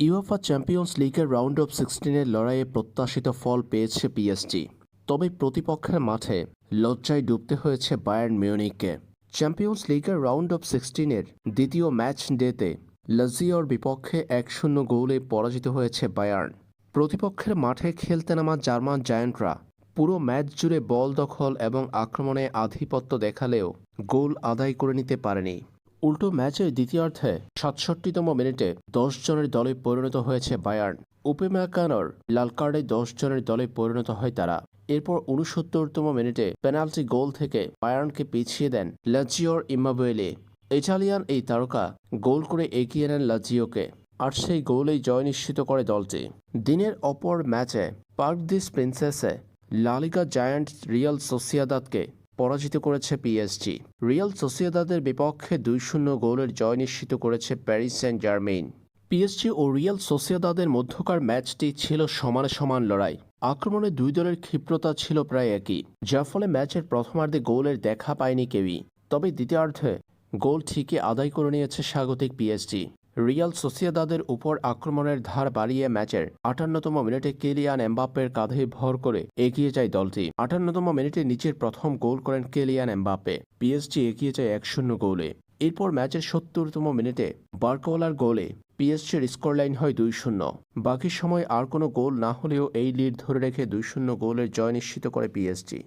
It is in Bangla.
ইউএফা চ্যাম্পিয়ন্স লিগের রাউন্ড অফ সিক্সটিনের লড়াইয়ে প্রত্যাশিত ফল পেয়েছে পিএসজি তবে প্রতিপক্ষের মাঠে লজ্জায় ডুবতে হয়েছে বায়ার্ন মিউনিককে চ্যাম্পিয়ন্স লিগের রাউন্ড অফ সিক্সটিনের দ্বিতীয় ম্যাচ ডেতে লাজিওর বিপক্ষে এক শূন্য গোলে পরাজিত হয়েছে বায়ার্ন প্রতিপক্ষের মাঠে খেলতে নামা জার্মান জায়ান্টরা পুরো ম্যাচ জুড়ে বল দখল এবং আক্রমণে আধিপত্য দেখালেও গোল আদায় করে নিতে পারেনি। উল্টো ম্যাচের দ্বিতীয়ার্ধে সাতষট্টিতম মিনিটে দশ জনের দলে পরিণত হয়েছে বায়ার্ন। উপেম্যাকানর লাল কার্ডে দশ জনের দলে পরিণত হয় তারা। এরপর উনসত্তরতম মিনিটে পেনাল্টি গোল থেকে বায়ার্নকে পিছিয়ে দেন লাজিওর ইমাবুয়েলে ইটালিয়ান এই তারকা গোল করে এগিয়ে নেন লাজিওকে, আর সেই গোলেই জয় নিশ্চিত করে দলটি। দিনের অপর ম্যাচে পার্ক দিস প্রিন্সেসে লালিগা জায়ান্ট রিয়াল সোসিয়াদাদকে পরাজিত করেছে পিএসজি রিয়াল সোসিয়াদাদের বিপক্ষে দুই শূন্য গোলের জয় নিশ্চিত করেছে প্যারিস সেন্ট জার্মেইন পিএসজি ও রিয়াল সোসিয়াদাদের মধ্যকার ম্যাচটি ছিল সমান সমান লড়াই। আক্রমণে দুই দলের ক্ষিপ্রতা ছিল প্রায় একই, যার ফলে ম্যাচের প্রথমার্ধে গোলের দেখা পায়নি কেউই। তবে দ্বিতীয়ার্ধে গোল ঠিকই আদায় করে নিয়েছে স্বাগতিক পিএসজি রিয়াল সোসিয়াদাদের উপর আক্রমণের ধার বাড়িয়ে ম্যাচের আটান্নতম মিনিটে কেলিয়ান এমবাপ্পের কাঁধে ভর করে এগিয়ে যায় দলটি। আটান্নতম মিনিটে নিচের প্রথম গোল করেন কেলিয়ান এমবাপ্পে। পিএসজি এগিয়ে যায় এক শূন্য গোলে। এরপর ম্যাচের সত্তরতম মিনিটে বার্কোলার গোলে পিএসজির স্কোরলাইন হয় দুই শূন্য। বাকি সময় আর কোনো গোল না হলেও এই লিড ধরে রেখে দুই শূন্য গোলের জয় নিশ্চিত করে পিএসজি।